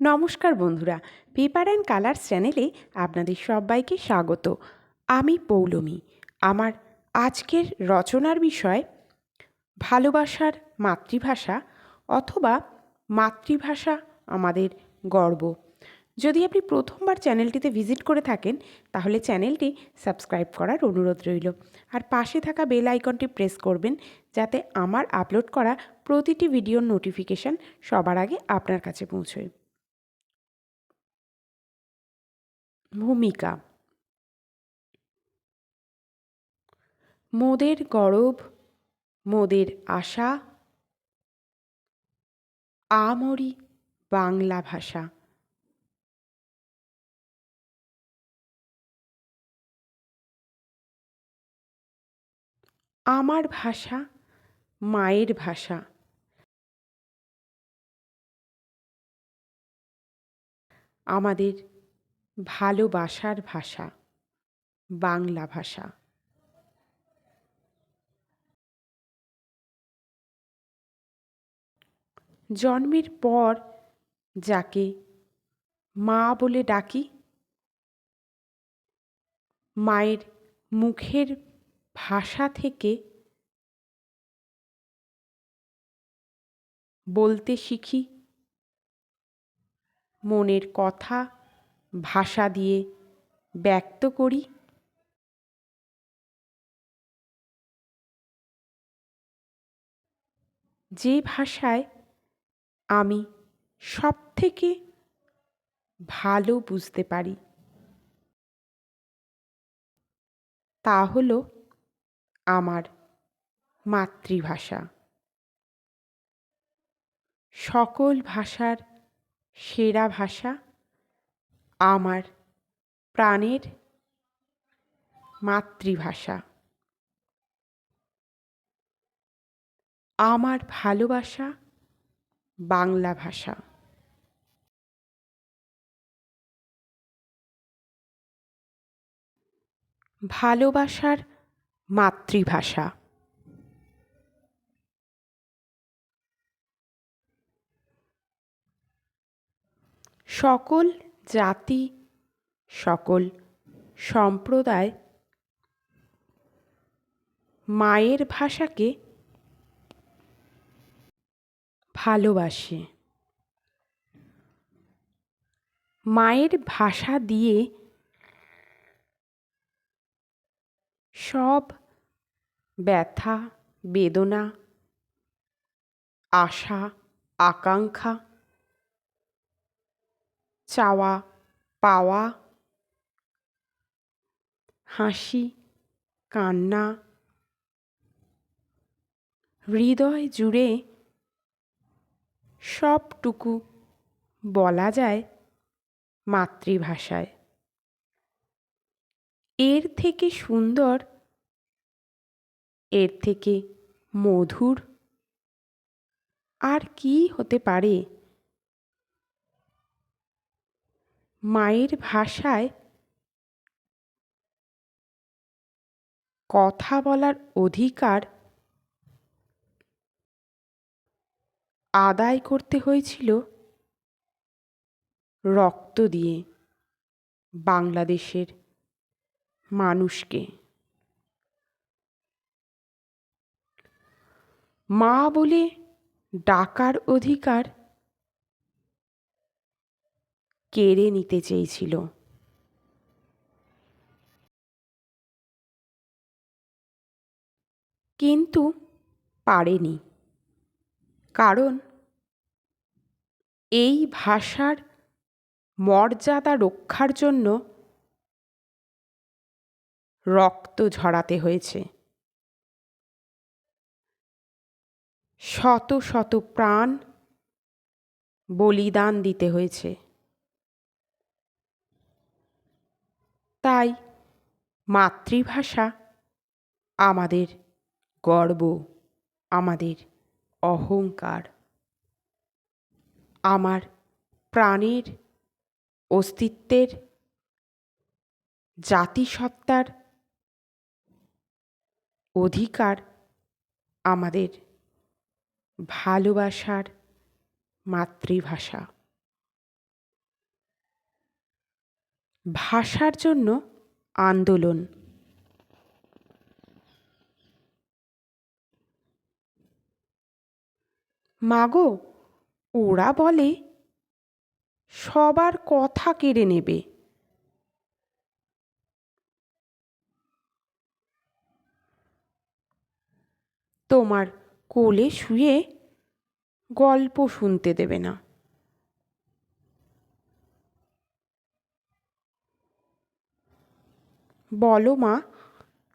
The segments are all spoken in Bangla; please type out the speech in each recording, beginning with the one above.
নমস্কার বন্ধুরা, পেপার অ্যান্ড কালার্স চ্যানেলে আপনাদের সবাইকে স্বাগত। আমি পৌলমী। আমার আজকের রচনার বিষয়, ভালোবাসার মাতৃভাষা অথবা মাতৃভাষা আমাদের গর্ব। যদি আপনি প্রথমবার চ্যানেলটিতে ভিজিট করে থাকেন, তাহলে চ্যানেলটি সাবস্ক্রাইব করার অনুরোধ রইল। আর পাশে থাকা বেল আইকনটি প্রেস করবেন, যাতে আমার আপলোড করা প্রতিটি ভিডিওর নোটিফিকেশান সবার আগে আপনার কাছে পৌঁছয়। ভূমিকা। মোদের গরব মোদের আশা আমরি বাংলা ভাষা। আমার ভাষা মায়ের ভাষা। আমাদের ভালোবাসার ভাষা, বাংলা ভাষা। জন্মের পর যাকে মা বলে ডাকি, মায়ের মুখের ভাষা থেকে বলতে শিখি, মনের কথা ভাষা দিয়ে ব্যক্ত করি। যে ভাষায় আমি সব থেকে ভালো বুঝতে পারি, তা হল আমার মাতৃভাষা। সকল ভাষার সেরা ভাষা আমার প্রাণের মাতৃভাষা। আমার ভালোবাসা বাংলা ভাষা। ভালোবাসার মাতৃভাষা। সকল জাতি সকল সম্প্রদায় মায়ের ভাষাকে ভালোবাসে। মায়ের ভাষা দিয়ে সব ব্যথা বেদনা আশা আকাঙ্ক্ষা চাওয়া, পাওয়া, হাসি, কান্না, হৃদয় জুড়ে সবটুকু বলা যায় মাতৃভাষায়। এর থেকে সুন্দর, এর থেকে মধুর আর কি হতে পারে? মায়ের ভাষায় কথা বলার অধিকার আদায় করতে হয়েছিল রক্ত দিয়ে বাংলাদেশের মানুষকে। মা বলে ডাকার অধিকার কেড়ে নিতে চেয়েছিল। কিন্তু পারেনি, কারণ এই ভাষার মর্যাদা রক্ষার জন্য রক্ত ঝরাতে হয়েছে। শত শত প্রাণ বলিদান দিতে হয়েছে। তাই মাতৃভাষা আমাদের গর্ব আমাদের অহংকার। আমার প্রাণের অস্তিত্বের জাতিসত্তার অধিকার আমাদের ভালোবাসার মাতৃভাষা। ভাষার জন্য আন্দোলন। মাগো, ওরা বলে, সবার কথা কেড়ে নেবে। তোমার কোলে শুয়ে গল্প শুনতে দেবে না। বলো মা,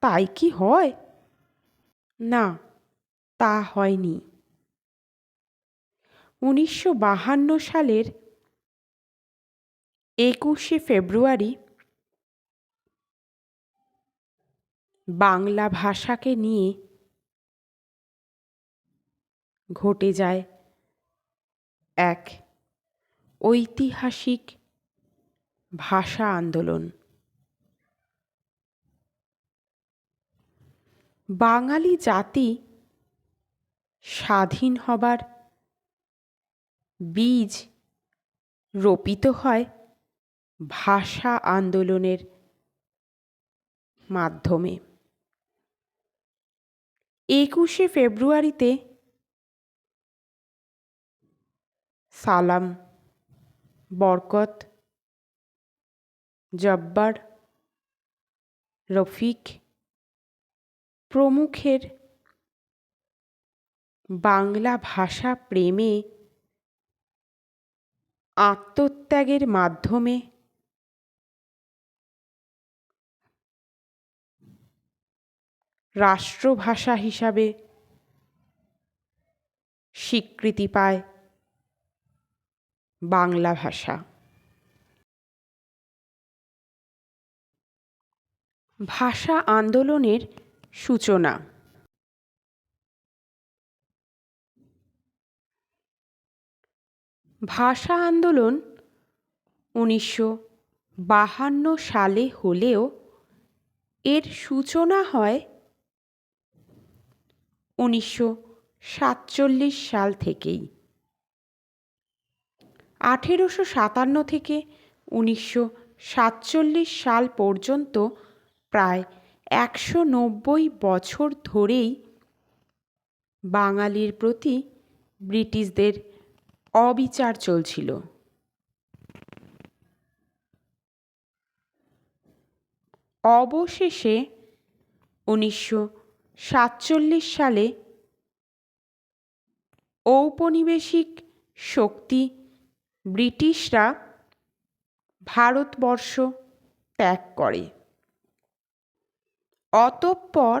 তাই কি হয়? না, তা হয়নি। উনিশশো বাহান্ন সালের একুশে ফেব্রুয়ারি বাংলা ভাষাকে নিয়ে ঘটে যায় এক ঐতিহাসিক ভাষা আন্দোলন। বাঙালি জাতি স্বাধীন হবার বীজ রোপিত হয় ভাষা আন্দোলনের মাধ্যমে। একুশে ফেব্রুয়ারিতে সালাম বরকত জব্বার রফিক প্রমুখের বাংলা ভাষা প্রেমে আত্মত্যাগের মাধ্যমে রাষ্ট্রভাষা হিসাবে স্বীকৃতি পায় বাংলা ভাষা। ভাষা আন্দোলনের সূচনা। ভাষা আন্দোলন উনিশশো বাহান্ন সালে হলেও এর সূচনা হয় উনিশশো সাতচল্লিশ সাল থেকেই। আঠেরোশো সাতান্ন থেকে উনিশশো সাতচল্লিশ সাল পর্যন্ত প্রায় একশো নব্বই বছর ধরেই বাঙালির প্রতি ব্রিটিশদের অবিচার চলছিল। অবশেষে উনিশশো সাতচল্লিশ সালে ঔপনিবেশিক শক্তি ব্রিটিশরা ভারতবর্ষ ত্যাগ করে। অতঃপর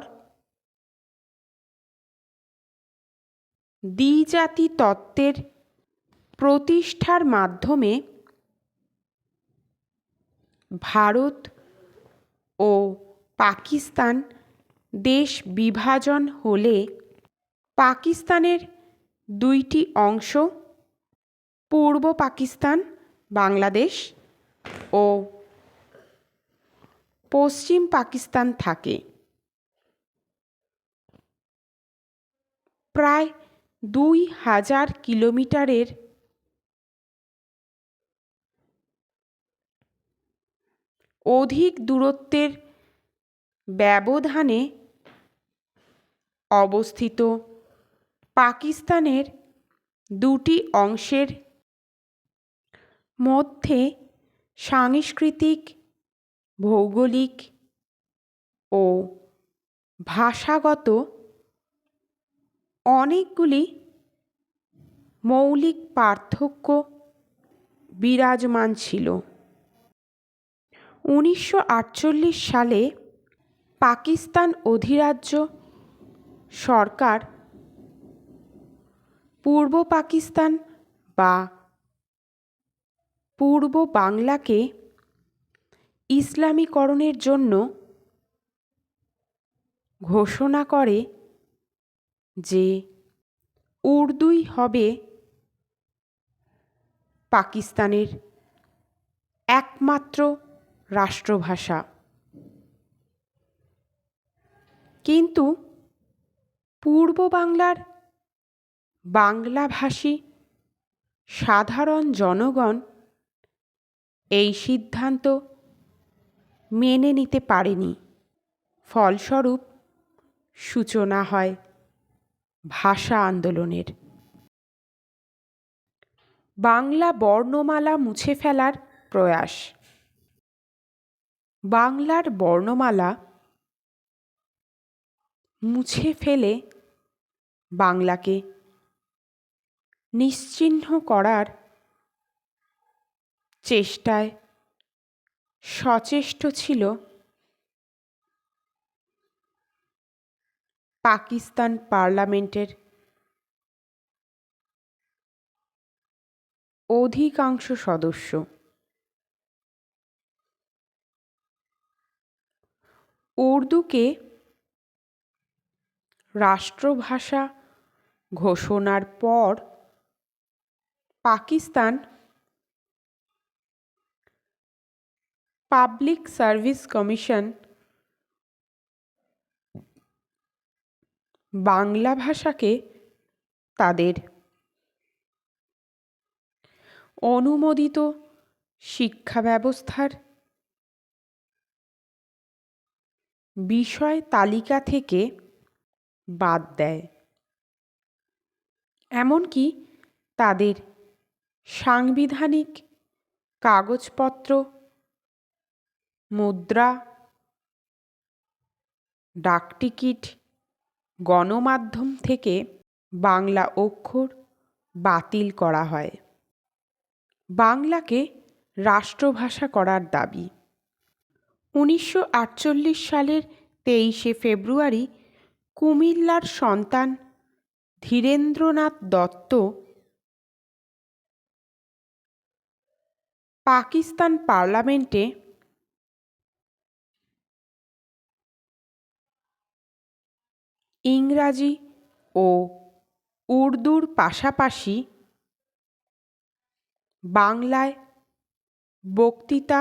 দ্বিজাতি তত্ত্বের প্রতিষ্ঠার মাধ্যমে ভারত ও পাকিস্তান দেশ বিভাজন হলে পাকিস্তানের দুইটি অংশ, পূর্ব পাকিস্তান, বাংলাদেশ ও পশ্চিম পাকিস্তান থাকে। প্রায় দুই হাজার কিলোমিটারের অধিক দূরত্বের ব্যবধানে অবস্থিত। পাকিস্তানের দুটি অংশের মধ্যে সাংস্কৃতিক ভৌগোলিক ও ভাষাগত অনেকগুলি মৌলিক পার্থক্য বিরাজমান ছিল। উনিশশো আটচল্লিশ সালে পাকিস্তান অধিরাজ্য সরকার পূর্ব পাকিস্তান বা পূর্ব বাংলাকে ইসলামীকরণের জন্য ঘোষণা করে যে উর্দুই হবে পাকিস্তানের একমাত্র রাষ্ট্রভাষা। কিন্তু পূর্ব বাংলার বাংলাভাষী সাধারণ জনগণ এই সিদ্ধান্ত মেনে নিতে পারেনি। ফলস্বরূপ সূচনা হয় ভাষা আন্দোলনের। বাংলা বর্ণমালা মুছে ফেলার প্রয়াস। বাংলার বর্ণমালা মুছে ফেলে বাংলাকে নিশ্চিহ্ন করার চেষ্টায় সচেষ্ট ছিল। পাকিস্তান পার্লামেন্টের অধিকাংশ সদস্য। উর্দুকে রাষ্ট্রভাষা ঘোষণার পর Pakistan public service commission Bangla ভাষাকে তাদের অনুমোদিত শিক্ষা ব্যবস্থার বিষয় তালিকা থেকে বাদ দেয়। এমনকি তাদের সাংবিধানিক কাগজপত্র মুদ্রা ডাকটিকিট গণমাধ্যম থেকে বাংলা অক্ষর বাতিল করা হয়। বাংলাকে রাষ্ট্রভাষা করার দাবি। উনিশশো আটচল্লিশ সালের তেইশে ফেব্রুয়ারি কুমিল্লার সন্তান ধীরেন্দ্রনাথ দত্ত পাকিস্তান পার্লামেন্টে ইংরাজি ও উর্দুর পাশাপাশি বাংলায় বক্তৃতা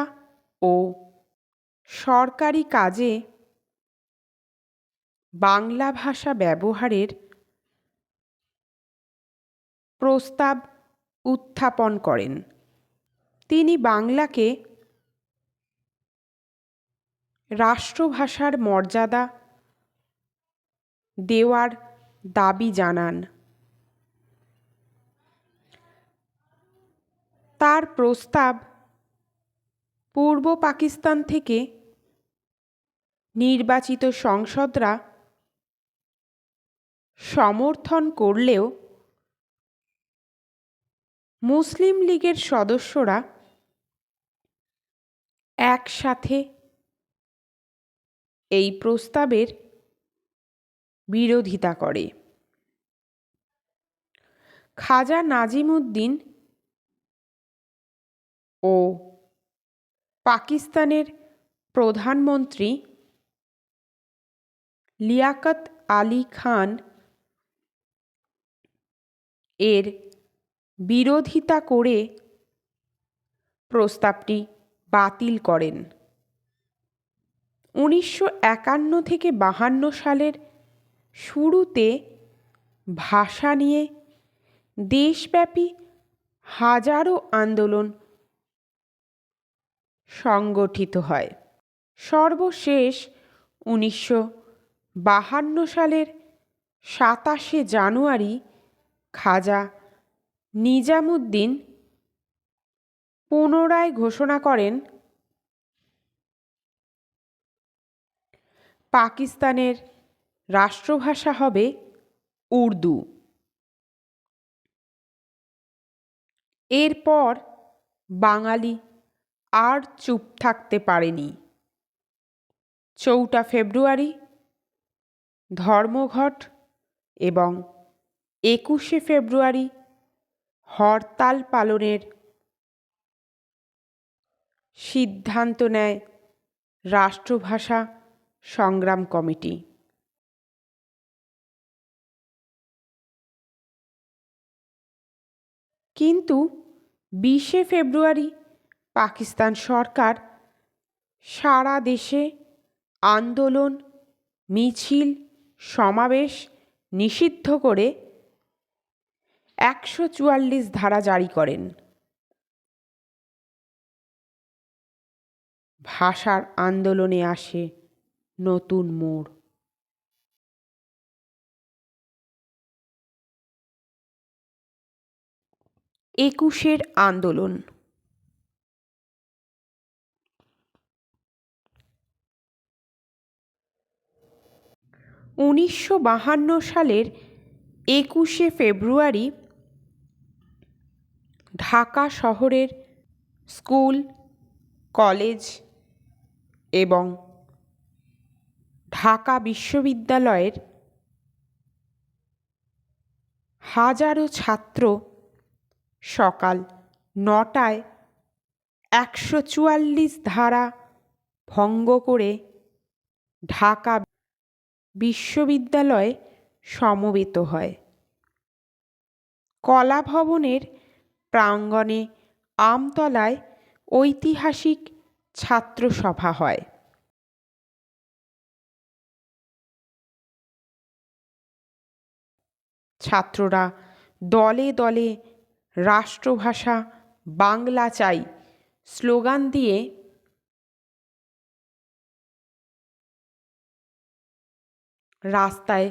ও সরকারি কাজে বাংলা ভাষা ব্যবহারের প্রস্তাব উত্থাপন করেন। তিনি বাংলাকে রাষ্ট্রভাষার মর্যাদা দেওয়ার দাবি জানান। তার প্রস্তাব পূর্ব পাকিস্তান থেকে নির্বাচিত সংসদরা সমর্থন করলেও মুসলিম লীগের সদস্যরা একসাথে এই প্রস্তাবের বিরোধিতা করে। খাজা নাজিমুদ্দিন ও পাকিস্তানের প্রধানমন্ত্রী লিয়াকত আলী খান এর বিরোধিতা করে প্রস্তাবটি বাতিল করেন। উনিশশো একান্ন থেকে বাহান্ন সালের শুরুতে ভাষা নিয়ে দেশব্যাপী হাজারো আন্দোলন সংগঠিত হয়। সর্বশেষ উনিশশো বাহান্ন সালের সাতাশে জানুয়ারি খাজা নিজামুদ্দিন পুনরায় ঘোষণা করেন, পাকিস্তানের রাষ্ট্রভাষা হবে উর্দু। এরপর বাঙালি আর চুপ থাকতে পারেনি। চৌঠা ফেব্রুয়ারি, ধর্মঘট এবং একুশে ফেব্রুয়ারি, হরতাল পালনের সিদ্ধান্ত নেয় রাষ্ট্রভাষা সংগ্রাম কমিটি। কিন্তু বিশে ফেব্রুয়ারি পাকিস্তান সরকার সারা দেশে আন্দোলন, মিছিল, সমাবেশ নিষিদ্ধ করে একশো চুয়াল্লিশ ধারা জারি করেন। ভাষার আন্দোলনে আসে নতুন মোড়। একুশের আন্দোলন। উনিশশো বাহান্ন সালের একুশে ফেব্রুয়ারি ঢাকা শহরের স্কুল, কলেজ এবং ঢাকা বিশ্ববিদ্যালয়ের হাজারো ছাত্র সকাল নটায় একশো চুয়াল্লিশ ধারা ভঙ্গ করে ঢাকা বিশ্ববিদ্যালয়ে সমবেত হয়। কলা ভবনের প্রাঙ্গণে আমতলায় ঐতিহাসিক ছাত্রসভা হয়। ছাত্ররা দলে দলে রাষ্ট্রভাষা, বাংলা চাই, স্লোগান দিয়ে রাস্তায়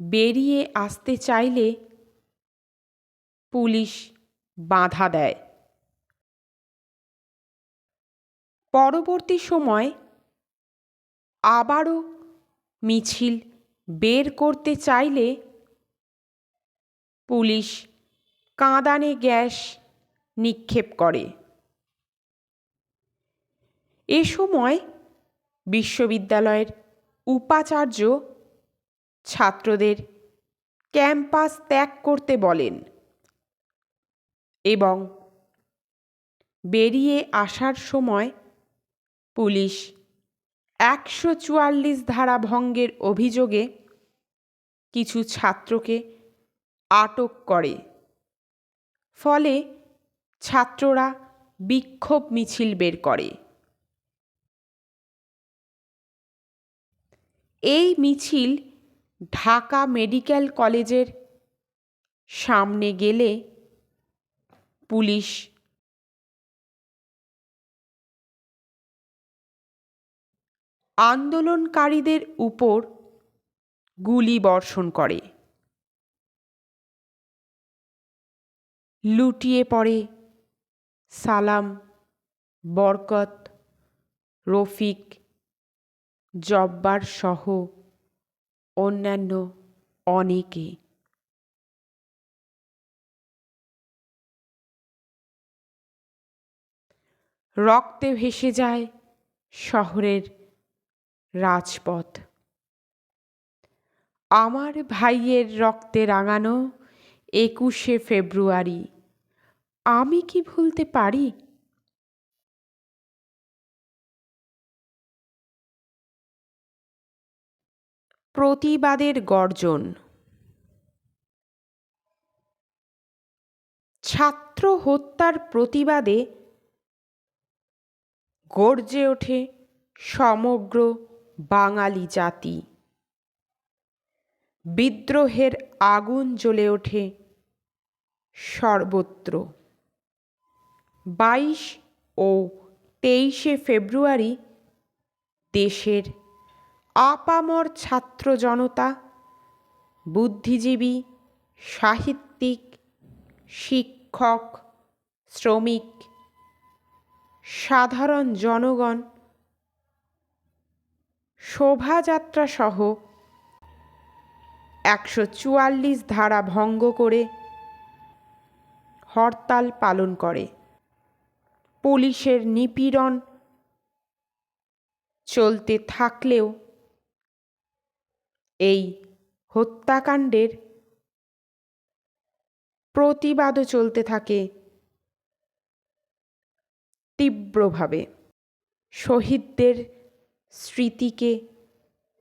বেরিয়ে আসতে চাইলে পুলিশ বাধা দেয়। পরবর্তী সময় আবারও মিছিল বের করতে চাইলে পুলিশ কাঁদানে গ্যাস নিক্ষেপ করে। এ সময় বিশ্ববিদ্যালয়ের উপাচার্য ছাত্রদের ক্যাম্পাস ত্যাগ করতে বলেন এবং বেরিয়ে আসার সময় পুলিশ একশো চুয়াল্লিশ ধারা ভঙ্গের অভিযোগে কিছু ছাত্রকে আটক করে। ফলে ছাত্ররা বিক্ষোভ মিছিল বের করে। এই মিছিল ঢাকা মেডিকেল কলেজের সামনে গেলে পুলিশ আন্দোলনকারীদের উপর গুলি বর্ষণ করে। লুটিয়ে পড়ে। সালাম, বরকত, রফিক, জব্বার সহ অন্যান্য অনেকে। রক্তে ভেসে যায় শহরের রাজপথ। আমার ভাইয়ের রক্তে রাঙানো একুশে ফেব্রুয়ারি আমি কি ভুলতে পারি? প্রতিবাদের গর্জন। ছাত্র হত্যার প্রতিবাদে গর্জে ওঠে সমগ্র বাঙালি জাতি। বিদ্রোহের আগুন জ্বলে ওঠে সর্বত্র। বাইশ ও তেইশে ফেব্রুয়ারি দেশের আপামর ছাত্র জনতা, বুদ্ধিজীবী, সাহিত্যিক, শিক্ষক, শ্রমিক, সাধারণ জনগণ শোভাযাত্রা সহ একশো চুয়াল্লিশ ধারা ভঙ্গ করে হরতাল পালন করে। পুলিশের নিপীড়ন চলতে থাকলেও এই হত্যাকাণ্ডের প্রতিবাদও চলতে থাকে তীব্রভাবে। শহীদদের স্মৃতিকে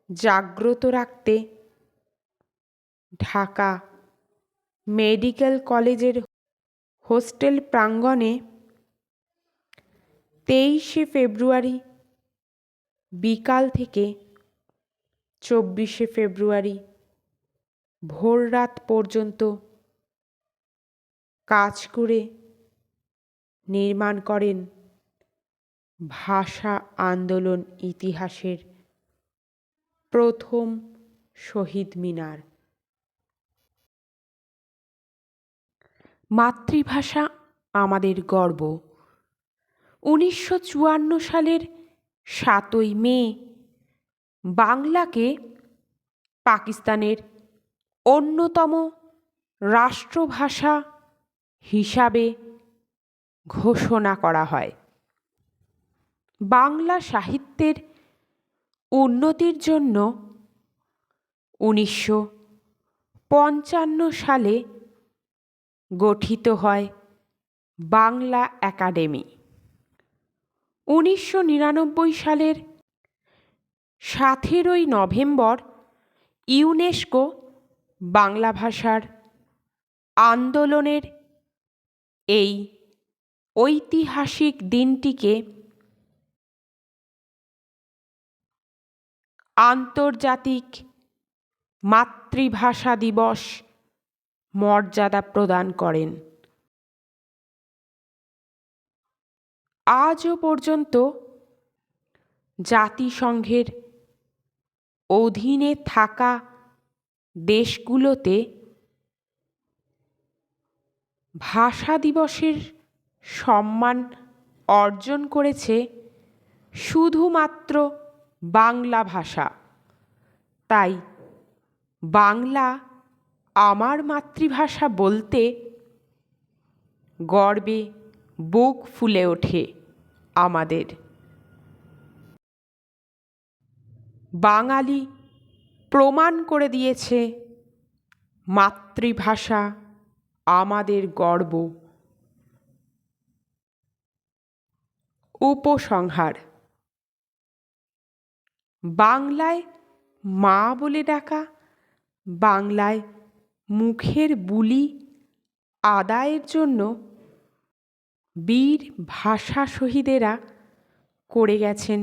জাগ্রত রাখতে ঢাকা মেডিকেল কলেজের হোস্টেল প্রাঙ্গণে তেইশে ফেব্রুয়ারি, বিকাল থেকে চব্বিশে ফেব্রুয়ারি ভোররাত পর্যন্ত কাজ করে নির্মাণ করেন ভাষা আন্দোলন ইতিহাসের প্রথম শহীদ মিনার। মাতৃভাষা আমাদের গর্ব। উনিশশো চুয়ান্ন সালের সাতই মে বাংলাকে পাকিস্তানের অন্যতম রাষ্ট্রভাষা হিসাবে ঘোষণা করা হয়। বাংলা সাহিত্যের উন্নতির জন্য উনিশশো পঞ্চান্ন সালে গঠিত হয় বাংলা একাডেমি। উনিশশো নিরানব্বই সালের সাতেরোই নভেম্বর ইউনেস্কো বাংলা ভাষার আন্দোলনের এই ঐতিহাসিক দিনটিকে আন্তর্জাতিক মাতৃভাষা দিবস মর্যাদা প্রদান করেন। আজও পর্যন্ত জাতিসংঘের অধীনে থাকা দেশগুলোতে ভাষা দিবসের সম্মান অর্জন করেছে শুধুমাত্র বাংলা ভাষা। তাই বাংলা আমার মাতৃভাষা বলতে গর্বে বুক ফুলে ওঠে আমাদের। বাঙালি প্রমাণ করে দিয়েছে মাতৃভাষা আমাদের গর্ব। উপসংহার। বাংলায় মা বলে ডাকা, বাংলায় মুখের বুলি আদায়ের জন্য বীর ভাষা শহীদেরা করে গেছেন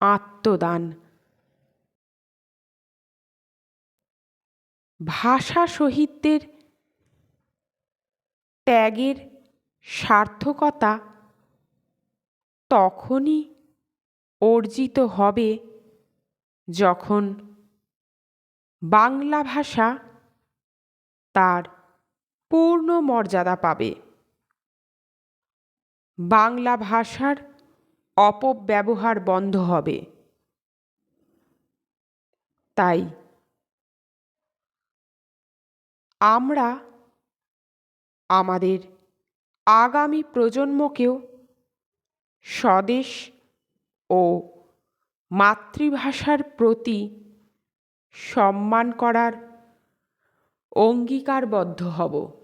আত্মদান। ভাষা শহীদদের ত্যাগের সার্থকতা তখনই অর্জিত হবে যখন বাংলা ভাষা তার পূর্ণ মর্যাদা পাবে। বাংলা ভাষার অপব্যবহার বন্ধ হবে। তাই আমরা আমাদের আগামী প্রজন্মকেও স্বদেশ ও মাতৃভাষার প্রতি সম্মান করার অঙ্গীকারবদ্ধ হব।